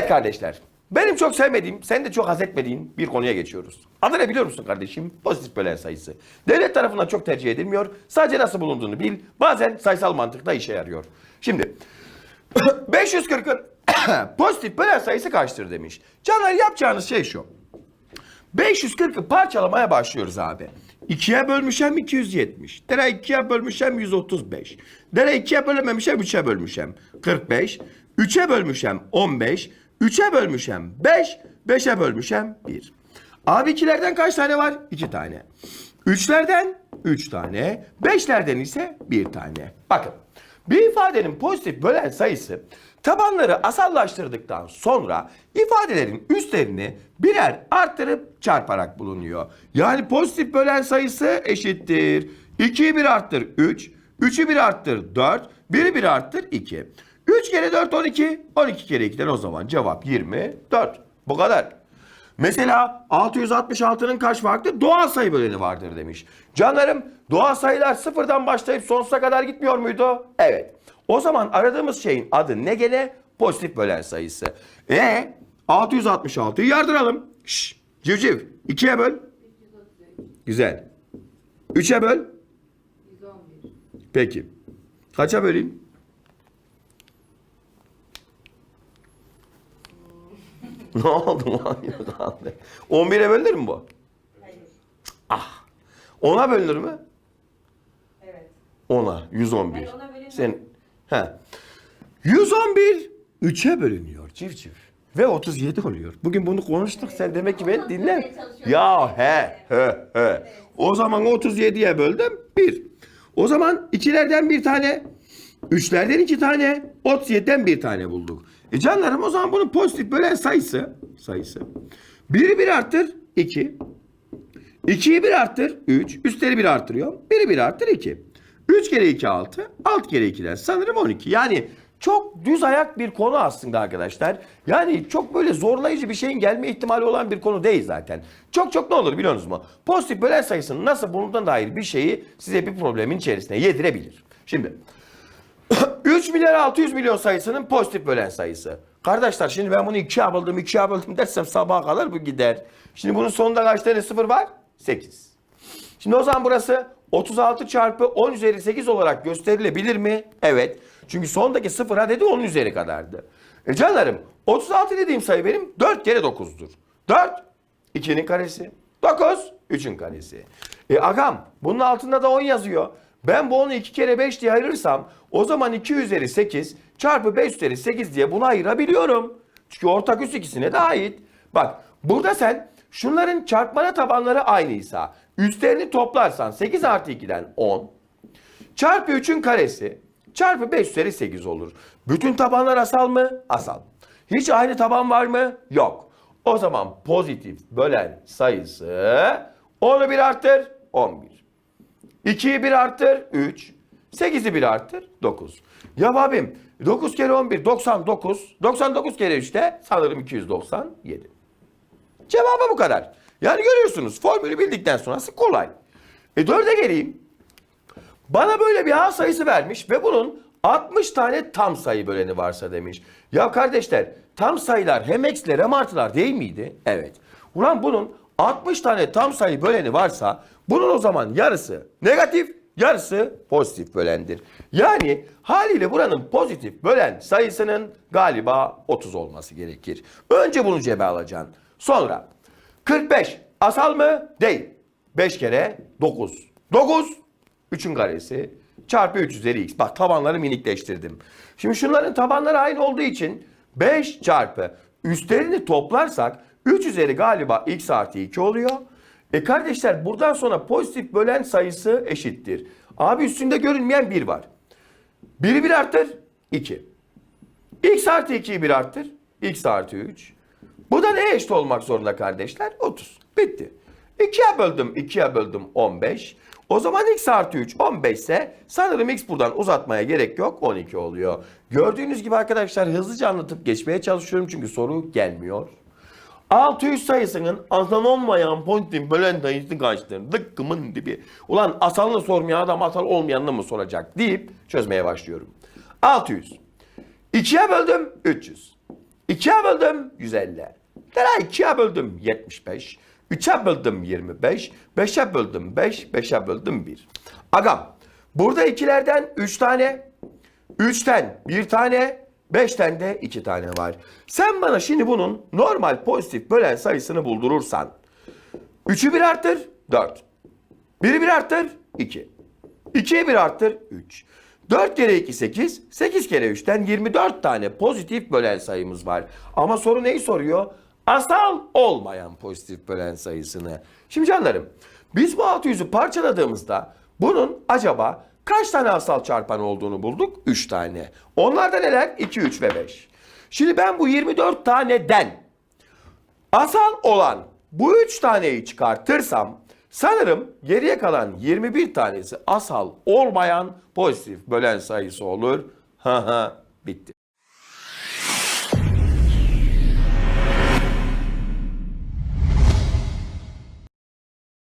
Evet kardeşler. Benim çok sevmediğim, sen de çok haz etmediğin bir konuya geçiyoruz. Adı ne biliyor musun kardeşim? Pozitif bölen sayısı. Devlet tarafından çok tercih edilmiyor. Sadece nasıl bulunduğunu bil. Bazen sayısal mantıkta işe yarıyor. Şimdi 540'ın pozitif bölen sayısı kaçtır demiş. Canlar yapacağınız şey şu. 540'ı parçalamaya başlıyoruz abi. 2'ye bölmüşem 270. Dere 2'ye bölmüşem 135. Dere 2'ye bölememişem 3'e bölmüşem 45. 3'e bölmüşem 15. 3'e bölmüşem 5. 5'e bölmüşem 1. Abi ikilerden kaç tane var? 2 tane. Üçlerden 3 tane. Beşlerden ise 1 tane. Bakın bir ifadenin pozitif bölen sayısı tabanları asallaştırdıktan sonra ifadelerin üstlerini birer arttırıp çarparak bulunuyor. Yani pozitif bölen sayısı eşittir. 2'yi 1 arttır 3, 3'ü 1 arttır 4, 1'i 1 arttır 2. 3 kere 4 12, 12 kere 2'den o zaman cevap 24. Bu kadar. Mesela 666'nın kaç farklı doğal sayı böleni vardır demiş. Canlarım doğal sayılar sıfırdan başlayıp sonsuza kadar gitmiyor muydu? Evet. O zaman aradığımız şeyin adı ne gene? Pozitif bölen sayısı. E 666'yı yardıralım. Şş, civciv 2'ye böl. Güzel. 3'e böl. 111. Peki. Kaça böleyim? ne oldu lan? Yok abi. 11'e bölünür mü bu? Hayır. Ah. 10'a bölünür mü? Evet. 10'a. 111. Hayır, ona. Sen he. 111 3'e bölünüyor civciv. Ve 37 oluyor. Bugün bunu konuştuk. Sen demek ki beni dinle. Ya he he he. O zaman 37'ye böldüm 1. O zaman ikilerden bir tane, üçlerden iki tane, 37'den bir tane bulduk. E canlarım o zaman bunun pozitif bölen sayısı, sayısı. 1'i 1 arttır 2. 2'yi 1 arttır 3. Üstleri 1 arttırıyor. 1'i 1 arttır 2. 3 kere 2 6. 6 kere 2'den sanırım 12. Yani çok düz ayak bir konu aslında arkadaşlar. Yani çok böyle zorlayıcı bir şeyin gelme ihtimali olan bir konu değil zaten. Çok çok ne olur biliyorsunuz mu? Pozitif bölen sayısının nasıl bulunduğuna dair bir şeyi size bir problemin içerisine yedirebilir. Şimdi 3 milyar 600 milyon sayısının pozitif bölen sayısı. Kardeşler şimdi ben bunu ikiye böldüm ikiye böldüm dersem sabaha kadar bu gider. Şimdi bunun sonunda kaç tane sıfır var? 8. Şimdi o zaman burası 36 çarpı 10 üzeri 8 olarak gösterilebilir mi? Evet. Çünkü sondaki sıfıra dedi 10 üzeri kadardı. E canlarım 36 dediğim sayı benim 4 kere 9'dur. 4 2'nin karesi. 9 3'ün karesi. E agam bunun altında da 10 yazıyor. Ben bu 10'u 2 kere 5 diye ayırırsam o zaman 2 üzeri 8 çarpı 5 üzeri 8 diye bunu ayırabiliyorum. Çünkü ortak üst ikisine de ait. Bak burada sen şunların çarpmana tabanları aynıysa üstlerini toplarsan 8 artı 2'den 10 çarpı 3'ün karesi çarpı 5 üzeri 8 olur. Bütün tabanlar asal mı? Asal. Hiç aynı taban var mı? Yok. O zaman pozitif bölen sayısı 10'u 1 arttır 11. 2'yi 1 arttır 3. 8'i 1 arttır 9. Ya abim 9 kere 11 99. 99 kere 3 de sanırım 297. Cevabı bu kadar. Yani görüyorsunuz formülü bildikten sonrası kolay. E 4'e geleyim. Bana böyle bir A sayısı vermiş ve bunun 60 tane tam sayı böleni varsa demiş. Ya kardeşler tam sayılar hem eksiler hem artılar değil miydi? Evet. Ulan bunun 60 tane tam sayı böleni varsa bunun o zaman yarısı negatif yarısı pozitif bölendir. Yani haliyle buranın pozitif bölen sayısının galiba 30 olması gerekir. Önce bunu cebe alacaksın. Sonra 45 asal mı? Değil. 5 kere 9. 9 3'ün karesi çarpı 3 üzeri x. Bak tabanları minikleştirdim. Şimdi şunların tabanları aynı olduğu için 5 çarpı üstlerini toplarsak 3 üzeri galiba x artı 2 oluyor. E kardeşler buradan sonra pozitif bölen sayısı eşittir. Abi üstünde görünmeyen 1 var. 1'i 1 arttır 2. X artı 2'yi 1 arttır. X artı 3. Bu da neye eşit olmak zorunda kardeşler? 30. Bitti. 2'ye böldüm. 2'ye böldüm 15. O zaman x artı 3 15 ise sanırım x buradan uzatmaya gerek yok 12 oluyor. Gördüğünüz gibi arkadaşlar hızlıca anlatıp geçmeye çalışıyorum çünkü soru gelmiyor. 600 sayısının asal olmayan pozitif bölen sayısı kaçtır? Dıkkımın dibi. Ulan asalını sormayan adam asal olmayanını mı soracak deyip çözmeye başlıyorum. 600. 2'ye böldüm 300. 2'ye böldüm 150. Daha 2'ye böldüm 75. 3'e böldüm 25. 5'e böldüm 5. 5'e böldüm 1. Agam burada ikilerden 3 tane. 3'ten 1 tane. 5'ten de 2 tane var. Sen bana şimdi bunun normal pozitif bölen sayısını buldurursan. 3'ü 1 arttır 4. 1'i 1 arttır 2. 2'ye 1 arttır 3. 4 kere 2 8. 8 kere 3'ten 24 tane pozitif bölen sayımız var. Ama soru neyi soruyor? Asal olmayan pozitif bölen sayısını. Şimdi canlarım biz bu 600'ü parçaladığımızda bunun acaba kaç tane asal çarpan olduğunu bulduk? 3 tane. Onlar da neler? 2, 3 ve 5. Şimdi ben bu 24 taneden Asal olan bu üç taneyi çıkartırsam sanırım geriye kalan 21 tanesi asal olmayan pozitif bölen sayısı olur. Ha ha bitti.